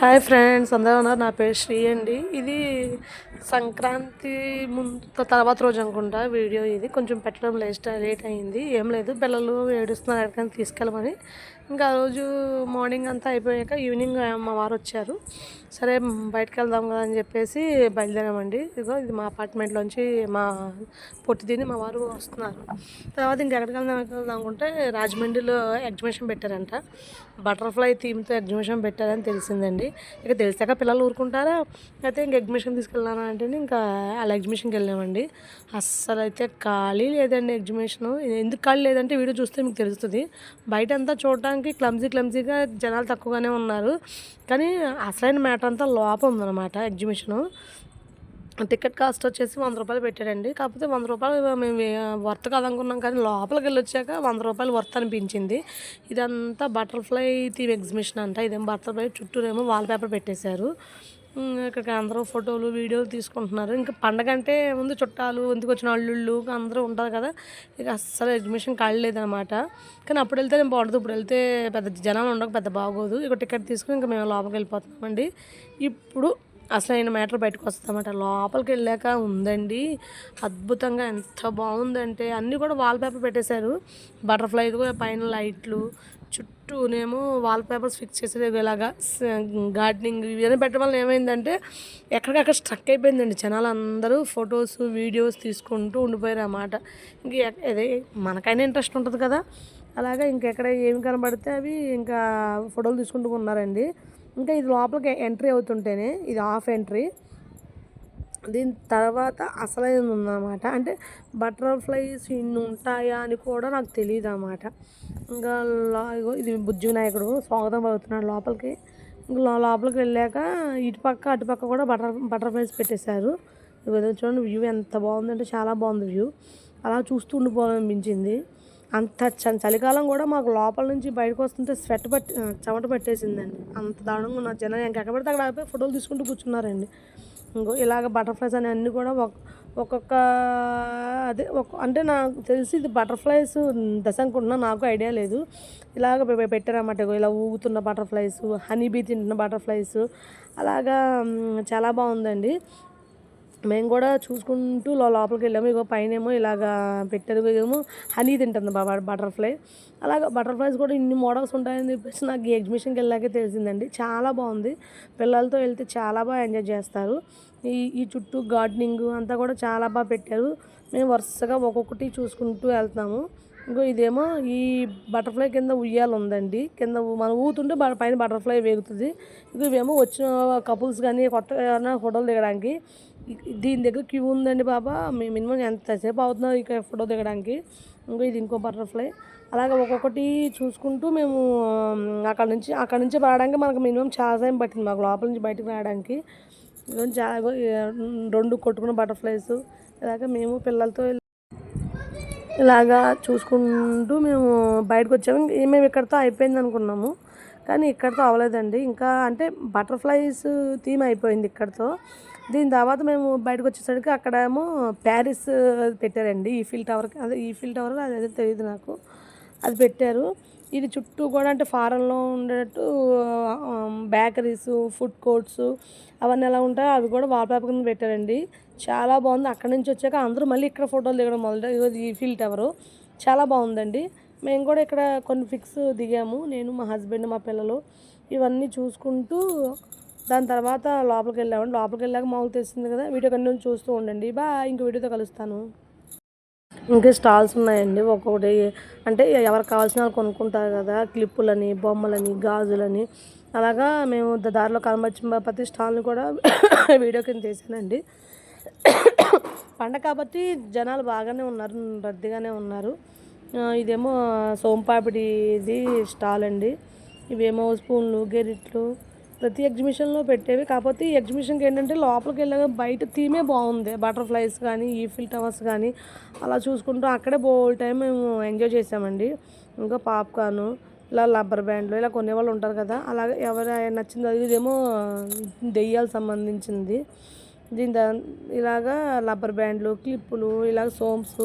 Hi friends అందరూ ఉన్నారు? నా పేరు శ్రీ అండి. ఇది సంక్రాంతి ముందు తర్వాత రోజు అనుకుంటా వీడియో ఇది. కొంచెం పెట్టడం లేట్ లేట్ అయింది. ఏం లేదు పిల్లలు ఏడుస్తున్నారు ఎక్కడికైనా తీసుకెళ్ళమని. ఇంకా ఆ రోజు మార్నింగ్ అంతా అయిపోయాక ఈవినింగ్ మా వారు వచ్చారు. సరే బయటకు వెళ్దాం కదా అని చెప్పేసి బయలుదేరామండి. ఇదిగో ఇది మా అపార్ట్మెంట్లోంచి మా పొట్టి తిని మా వారు వస్తున్నారు. తర్వాత ఇంకెక్కడికి వెళ్దాం ఎక్కడికి వెళ్దాం అనుకుంటే రాజమండ్రిలో ఎగ్జిబిషన్ పెట్టారంట. బటర్ఫ్లై థీమ్తో ఎగ్జిబిషన్ పెట్టారని తెలిసిందండి. ఇక తెలిసాక పిల్లలు ఊరుకుంటారా? అయితే ఇంక ఎగ్జిబిషన్ తీసుకెళ్ళాను అంటే ఇంకా అలా ఎగ్జిబిషన్కి వెళ్ళామండి. అస్సలు అయితే ఖాళీ లేదండి ఎగ్జిబిషన్. ఎందుకు ఖాళీ లేదంటే వీడియో చూస్తే మీకు తెలుస్తుంది. బయట అంతా చూడటానికి చూడడానికి క్లమ్జీ క్లమ్జీగా జనాలు తక్కువగానే ఉన్నారు. కానీ అసలైన మ్యాటర్ అంతా లోపం ఉందన్నమాట ఎగ్జిబిషను. టికెట్ కాస్ట్ వచ్చేసి వంద రూపాయలు పెట్టాడండి. కాకపోతే వంద రూపాయలు మేము వర్త్ కాదనుకున్నాం కానీ లోపలికి వెళ్ళి వచ్చాక వంద రూపాయలు వర్త్ అనిపించింది. ఇదంతా బటర్ఫ్లై థీమ్ ఎగ్జిబిషన్ అంట. ఇదేం బటర్ఫ్లై చుట్టూరేమో వాల్ పేపర్ పెట్టేశారు. ఇక్కడ ఇక్కడికి అందరూ ఫోటోలు వీడియోలు తీసుకుంటున్నారు. ఇంకా పండగ అంటే ముందు చుట్టాలు ఎందుకు వచ్చిన అల్లుళ్ళు అందరూ ఉంటారు కదా. ఇక అస్సలు ఎగ్జిబిషన్ కాడలేదన్నమాట కానీ అప్పుడు వెళ్తే నేను బాగుంటుంది ఇప్పుడు వెళ్తే పెద్ద జనాలు ఉండక పెద్ద బాగోదు. ఇక టికెట్ తీసుకుని ఇంకా మేము లోపలికి వెళ్ళిపోతున్నామండి. ఇప్పుడు అసలైన మ్యాటర్ బయటకు వస్తామట లోపలికి వెళ్ళాక ఉందండి. అద్భుతంగా ఎంత బాగుందంటే అన్నీ కూడా వాల్ పేపర్ పెట్టేశారు. బటర్ఫ్లై కూడా పైన లైట్లు చుట్టూనేమో వాల్ పేపర్స్ ఫిక్స్ చేసేది ఇలాగా గార్డెనింగ్ ఇవన్నీ పెట్టడం వల్ల ఏమైందంటే ఎక్కడికక్కడ స్ట్రక్ అయిపోయిందండి. జనాలు అందరూ ఫొటోస్ వీడియోస్ తీసుకుంటూ ఉండిపోయారు అన్నమాట. ఇంక అదే మనకైనా ఇంట్రెస్ట్ ఉంటుంది కదా. అలాగా ఇంకెక్కడ ఏమి కనబడితే అవి ఇంకా ఫోటోలు తీసుకుంటూ ఉన్నారండి. ఇంకా ఇది లోపలికి ఎంట్రీ అవుతుంటేనే ఇది హాఫ్ ఎంట్రీ. దీని తర్వాత అసలైన ఉందన్నమాట. అంటే బటర్ఫ్లైస్ ఇన్ని ఉంటాయా అని కూడా నాకు తెలియదు అన్నమాట ఇంకా ఇది బుజ్జి వినాయకుడు స్వాగతం పలుకుతున్నాడు లోపలికి. ఇంకా లోపలికి వెళ్ళాక ఇటుపక్క అటుపక్క కూడా బటర్ బటర్ఫ్లైస్ పెట్టేశారు. చూడండి వ్యూ ఎంత బాగుందంటే చాలా బాగుంది వ్యూ. అలా చూస్తూ ఉండిపోవాలనిపించింది. అంత చ- చలికాలం కూడా మాకు లోపల నుంచి బయటకు వస్తుంటే స్వెట్ పట్టి చెమట పట్టేసిందండి. అంత దారుణంగా ఉన్న జనం ఎక్కడ పడితే అక్కడ ఆగిపోయి ఫోటోలు తీసుకుంటూ కూర్చున్నారండి. ఇంకో ఇలాగ బటర్ఫ్లైస్ అని అన్నీ కూడా ఒక్- ఒక్కొక్క అదే ఒక అంటే నాకు తెలిసి ఇది బటర్ఫ్లైస్ దశ అనుకుంటున్నా నాకు ఐడియా లేదు. ఇలాగ పెట్టారన్నమాట. ఇలా ఊగుతున్న బటర్ఫ్లైస్ హనీ బీ తింటున్న బటర్ఫ్లైస్ అలాగా చాలా బాగుందండి. మేము కూడా చూసుకుంటూ లోపలికి వెళ్ళాము. ఇగో పైన ఏమో ఇలాగా పెట్టారు ఏమో హనీ తింటుంది బాబా బటర్ఫ్లై. అలాగా బటర్ఫ్లైస్ కూడా ఇన్ని మోడల్స్ ఉంటాయని చెప్పేసి నాకు ఈ ఎగ్జిబిషన్కి వెళ్ళాకే తెలిసిందండి. చాలా బాగుంది. పిల్లలతో వెళ్తే చాలా బాగా ఎంజాయ్ చేస్తారు. ఈ ఈ చుట్టూ గార్డెనింగ్ అంతా కూడా చాలా బాగా పెట్టారు. మేము వరుసగా ఒక్కొక్కటి చూసుకుంటూ వెళ్తాము. ఇంకో ఇదేమో ఈ బటర్ఫ్లై కింద ఉయ్యాలు ఉందండి. కింద మనం ఊతుంటే పైన బటర్ఫ్లై వేగుతుంది. ఇక ఇవేమో వచ్చిన కపుల్స్ కానీ కొత్తగా ఏమైనా ఫోటోలు దిగడానికి దీని దగ్గర క్యూ ఉందండి బాబా. మీ- మినిమం ఎంతసేపు అవుతుందో ఇక ఫోటో దిగడానికి. ఇంకో ఇది ఇంకో బటర్ఫ్లై. అలాగే ఒక్కొక్కటి చూసుకుంటూ మేము అక్కడ నుంచి అక్కడ నుంచి రావడానికి మనకు మినిమం చాలా టైం పట్టింది. మాకు లోపల నుంచి బయటకు రావడానికి చాలా రెండు కొట్టుకున్న బటర్ఫ్లైస్. ఇలాగ మేము పిల్లలతో ఇలాగా చూసుకుంటూ మేము బయటకు వచ్చాము. మేము ఇక్కడితో అయిపోయింది అనుకున్నాము. కానీ ఇక్కడితో అవ్వలేదండి. ఇంకా అంటే బటర్ఫ్లైస్ థీమ్ అయిపోయింది ఇక్కడితో. దీని తర్వాత మేము బయటకు వచ్చేసరికి అక్కడేమో ప్యారిస్ పెట్టారండి ఈఫిల్ టవర్కి అదే ఈఫిల్ టవర్ అదే తెలియదు నాకు. అది పెట్టారు. ఇది చుట్టూ కూడా అంటే ఫారెన్లో ఉండేటట్టు బేకరీస్ ఫుడ్ కోర్ట్స్ అవన్నీ ఎలా ఉంటాయో అవి కూడా వాల్పేపర్ కింద పెట్టారండి. చాలా బాగుంది. అక్కడ నుంచి వచ్చాక అందరూ మళ్ళీ ఇక్కడ ఫోటోలు దిగడం మొదలు ఇది ఈ ఫీల్ టవరు. చాలా బాగుందండి. మేము కూడా ఇక్కడ కొన్ని ఫిక్స్ దిగాము. నేను మా హస్బెండ్ మా పిల్లలు ఇవన్నీ చూసుకుంటూ దాని తర్వాత లోపలికి వెళ్ళామండి లోపలికి వెళ్ళాక మామూలు తెలిసింది కదా. వీడియో కంటిన్యూ చూస్తూ ఉండండి. బా ఇంకో వీడియోతో కలుస్తాను. ఇంకా స్టాల్స్ ఉన్నాయండి. ఒక్కొక్కటి అంటే ఎవరికి కావాల్సిన వాళ్ళు కొనుక్కుంటారు కదా. క్లిప్పులని బొమ్మలని గాజులని. అలాగా మేము దారిలో కనబచ్చిన ప్రతి స్టాల్ని కూడా వీడియో కింద తీసానండి. పండగ కాబట్టి జనాలు బాగానే ఉన్నారు. రద్దీగానే ఉన్నారు. ఇదేమో సోంపాపిడిది స్టాల్ అండి. ఇవేమో స్పూన్లు గెరిట్లు ప్రతి ఎగ్జిబిషన్లో పెట్టేవి. కాకపోతే ఈ ఎగ్జిబిషన్కి ఏంటంటే లోపలికి వెళ్ళాక బయట థీమే బాగుంది. బటర్ఫ్లైస్ కానీ ఈఫిల్ టవర్స్ కానీ అలా చూసుకుంటూ అక్కడే బోల్ టైం మేము ఎంజాయ్ చేసామండి. ఇంకా పాప్కార్న్ ఇలా రబ్బర్ బ్యాండ్లు ఇలా కొనేవాళ్ళు ఉంటారు కదా అలాగే ఎవరు నచ్చింది అది ఇదేమో దెయ్యాలు సంబంధించింది. దీని దా ఇలాగా రబ్బర్ బ్యాండ్లు క్లిప్పులు ఇలాగ సోమ్స్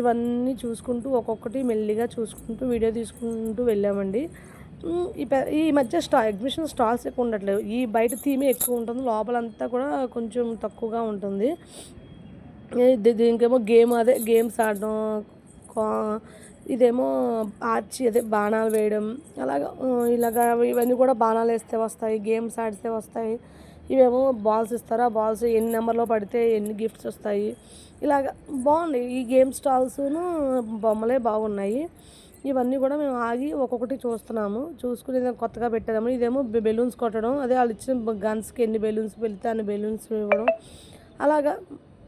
ఇవన్నీ చూసుకుంటూ ఒక్కొక్కటి మెల్లిగా చూసుకుంటూ వీడియో తీసుకుంటూ వెళ్ళామండి. ఈ ఈ మధ్య స్టా ఎగ్జిబిషన్ స్టాల్స్ ఎక్కువ ఉండట్లేదు. ఈ బయట థీమే ఎక్కువ ఉంటుంది లోపలంతా కూడా కొంచెం తక్కువగా ఉంటుంది. దీనికేమో గేమ్ అదే గేమ్స్ ఆడడం కా- ఇదేమో ఆర్చి అదే బాణాలు వేయడం అలాగా ఇలాగ ఇలాగా ఇవన్నీ కూడా బాణాలు వేస్తే వస్తాయి గేమ్స్ ఆడితే వస్తాయి. ఇవేమో బాల్స్ ఇస్తారా? బాల్స్ ఎన్ని నెంబర్లో పడితే ఎన్ని గిఫ్ట్స్ వస్తాయి? ఇలాగ బాగుంది. ఈ గేమ్ స్టాల్స్ను బొమ్మలే బాగున్నాయి. ఇవన్నీ కూడా మేము ఆగి ఒక్కొక్కటి చూస్తున్నాము. చూసుకుని కొత్తగా పెట్టాము ఇదేమో బెలూన్స్ కొట్టడం. అదే వాళ్ళు ఇచ్చిన గన్స్కి ఎన్ని బెలూన్స్ వెళ్తే అన్ని బెలూన్స్ ఇవ్వడం. అలాగా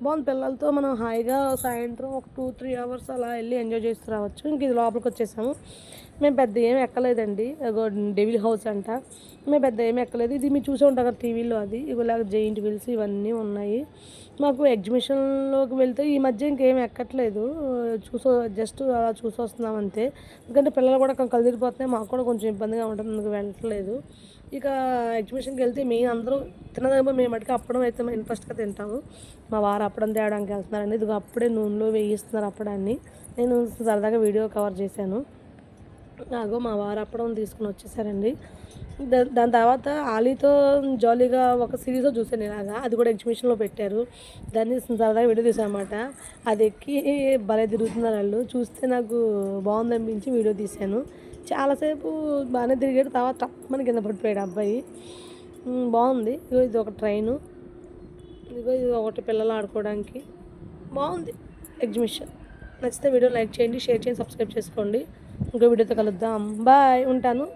బాగుంది. పిల్లలతో మనం హాయిగా సాయంత్రం ఒక టూ త్రీ అవర్స్ అలా వెళ్ళి ఎంజాయ్ చేస్తూ రావచ్చు. ఇంక ఇది లోపలికి వచ్చేసాము. మేము పెద్ద ఏమి ఎక్కలేదండి. డెవిల్ హౌస్ అంట. మేము పెద్ద ఏమి ఎక్కలేదు. ఇది మీరు చూసే ఉంటారు కదా టీవీలో అది. ఇలాగ జెయింట్ వీల్స్ ఇవన్నీ ఉన్నాయి. మాకు ఎగ్జిబిషన్లోకి వెళ్తే ఈ మధ్య ఇంకేం ఎక్కట్లేదు. చూసో జస్ట్ అలా చూసి వస్తున్నాం అంతే. ఎందుకంటే పిల్లలు కూడా కలిదిరిపోతున్నాయి మాకు కూడా కొంచెం ఇబ్బందిగా ఉంటుంది. వెళ్ళట్లేదు. ఇక ఎగ్జిబిషన్కి వెళ్తే మేము అందరూ తినదగ్గ మేము మటుకు అప్పడం అయితే మేము ఇంట్రెస్ట్గా తింటాము. మా వారు అప్పడం తేవడానికి వెళ్తున్నారండి. ఇదిగో అప్పుడే నూనెలో వేయిస్తున్నారు అప్పడాన్ని. నేను సరదాగా వీడియో కవర్ చేశాను. నాగో మా వారు అప్పడం తీసుకుని వచ్చేసారండి. దాని తర్వాత ఆలీతో జాలీగా ఒక సిరీస్ చూసాను ఇలాగా. అది కూడా ఎగ్జిబిషన్లో పెట్టారు. దాన్ని సరదాగా వీడియో తీసాను అది ఎక్కి భలే తిరుగుతున్నారు వాళ్ళు. చూస్తే నాకు బాగుందనిపించి వీడియో తీశాను. చాలాసేపు బాగానే తిరిగాడు. తర్వాత మన కింద పడిపోయాడు అబ్బాయి. బాగుంది. ఇదిగో ఇది ఒక ట్రైను. ఇదిగో ఇది ఒకటి పిల్లలు ఆడుకోవడానికి. బాగుంది ఎగ్జిబిషన్. నచ్చితే వీడియో లైక్ చేయండి షేర్ చేయండి సబ్స్క్రైబ్ చేసుకోండి. ఇంకో వీడియోతో కలుద్దాం. బాయ్. ఉంటాను.